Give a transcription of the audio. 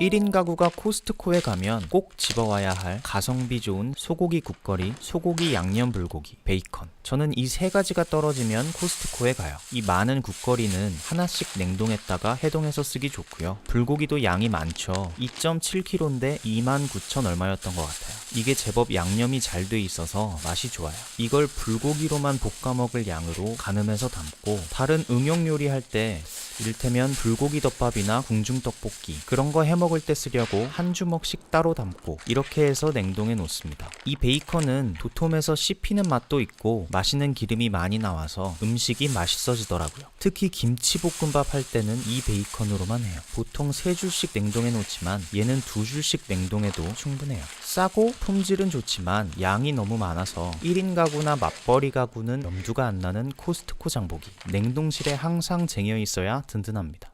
1인 가구가 코스트코에 가면 꼭 집어와야 할 가성비 좋은 소고기 국거리, 소고기 양념 불고기, 베이컨. 저는 이 세 가지가 떨어지면 코스트코에 가요. 이 많은 국거리는 하나씩 냉동했다가 해동해서 쓰기 좋고요. 불고기도 양이 많죠. 2.7kg인데 29,000 얼마였던 것 같아요. 이게 제법 양념이 잘 돼 있어서 맛이 좋아요. 이걸 불고기로만 볶아 먹을 양으로 가늠해서 담고 다른 응용 요리 할때 이를테면 불고기 덮밥이나 궁중 떡볶이 그런 거 해 먹을 때 쓰려고 한 주먹씩 따로 담고 이렇게 해서 냉동해 놓습니다. 이 베이컨은 도톰해서 씹히는 맛도 있고 맛있는 기름이 많이 나와서 음식이 맛있어지더라고요. 특히 김치볶음밥 할 때는 이 베이컨으로만 해요. 보통 세 줄씩 냉동해 놓지만 얘는 두 줄씩 냉동해도 충분해요. 싸고 품질은 좋지만 양이 너무 많아서 1인 가구나 맞벌이 가구는 염두가 안 나는 코스트코 장보기. 냉동실에 항상 쟁여 있어야 든든합니다.